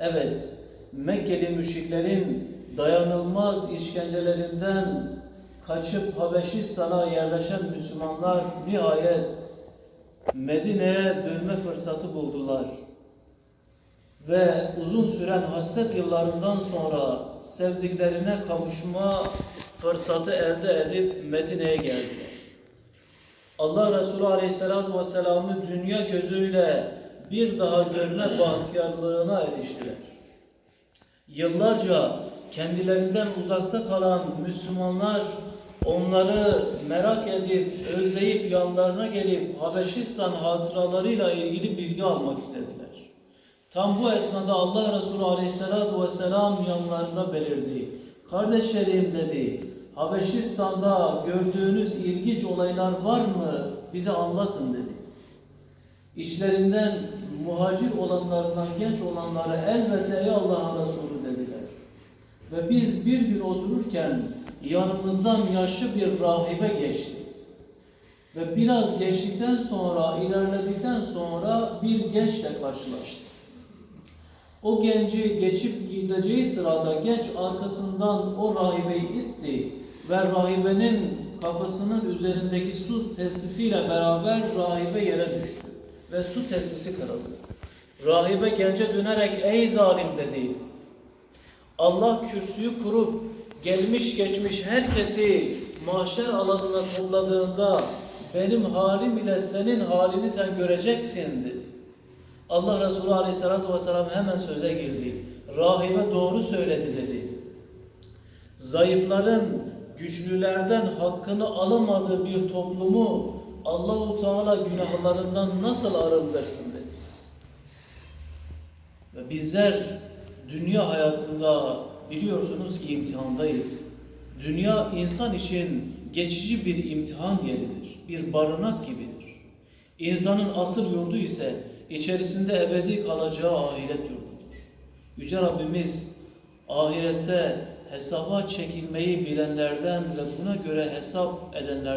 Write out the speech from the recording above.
Evet, Mekkeli müşriklerin dayanılmaz işkencelerinden kaçıp Habeşistan'a yerleşen Müslümanlar nihayet Medine'ye dönme fırsatı buldular. Ve uzun süren hasret yıllarından sonra sevdiklerine kavuşma fırsatı elde edip Medine'ye geldiler. Allah Resulü Aleyhisselatü Vesselam'ı dünya gözüyle bir daha görme bahtiyarlığına eriştiler. Yıllarca kendilerinden uzakta kalan Müslümanlar onları merak edip, özleyip yanlarına gelip Habeşistan hatıralarıyla ilgili bilgi almak istediler. Tam bu esnada Allah Resulü Aleyhisselatü Vesselam yanlarına belirdi. Kardeşlerim dedi, Habeşistan'da gördüğünüz ilginç olaylar var mı? Bize anlatın dedi. İşlerinden muhacir olanlarından genç olanlara elbette ey Allah'ın Resulü dediler. Ve biz bir gün otururken yanımızdan yaşlı bir rahibe geçti. Ve biraz geçtikten sonra, ilerledikten sonra bir gençle karşılaştık. O genci geçip gideceği sırada genç arkasından o rahibeyi itti ve rahibenin kafasının üzerindeki su testisiyle beraber rahibe yere düştü ve su testisi kırıldı. Rahibe gence dönerek ey zalim dedi. Allah kürsüyü kurup gelmiş geçmiş herkesi mahşer alanına topladığında benim halim ile senin halini sen göreceksin dedi. Allah Resulü Aleyhisselatü Vesselam hemen söze girdi. Rahibe doğru söyledi dedi. Zayıfların güçlülerden hakkını alamadığı bir toplumu Allahu Teala günahlarından nasıl arındırsın dedi. Ve bizler dünya hayatında biliyorsunuz ki imtihandayız. Dünya insan için geçici bir imtihan yeridir. Bir barınak gibidir. İnsanın asıl yurdu ise içerisinde ebedi kalacağı ahiret yurdudur. Yüce Rabbimiz ahirette hesaba çekilmeyi bilenlerden ve buna göre hesap edenlerden